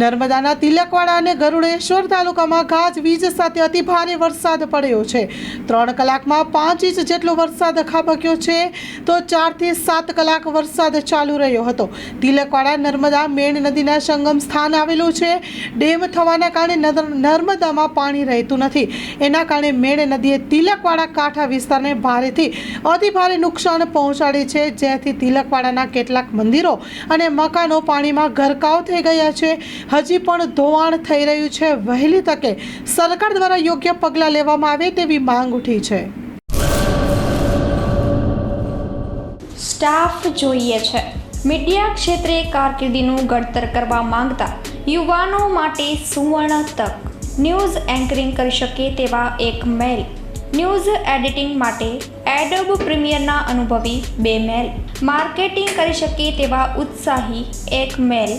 નર્મદાના તિલકવાડા અને ગરુડેશ્વર તાલુકામાં ગાજવીજ સાથે અતિ ભારે વરસાદ પડ્યો છે. ત્રણ કલાકમાં પાંચ ઇંચ જેટલો વરસાદ ખાબક્યો છે તો ચારથી સાત કલાક વરસાદ ચાલુ રહ્યો હતો. તિલકવાડા, નર્મદા, મેણ નદીના સંગમ સ્થાન આવેલું છે. ડેમ થવાના કારણે નર્મદામાં પાણી રહેતું નથી. એના કારણે મેણ નદીએ તિલકવાડા કાંઠા વિસ્તારને ભારેથી અતિ ભારે નુકસાન પહોંચાડે છે. જેથી તિલકવાડાના કેટલાક મંદિરો અને મકાનો પાણીમાં ગરકાવ થઈ ગયા છે. હજી પણ ધોવાણ થઈ રહ્યું છે. વહેલી તકે સરકાર દ્વારા યોગ્ય પગલાં લેવામાં આવે તેવી માંગ ઉઠી છે. સ્ટાફ જોઈએ છે. મીડિયા ક્ષેત્રે કારકિર્દીનું ઘડતર કરવા માંગતા યુવાનો માટે સુવર્ણ તક. ન્યૂઝ એન્કરિંગ કરી શકે તેવા એક મેલ. ન્યૂઝ એડિટિંગ માટે એડોબ પ્રીમિયરના અનુભવી બે મેલ. માર્કેટિંગ કરી શકે તેવા ઉત્સાહી એક મેલ.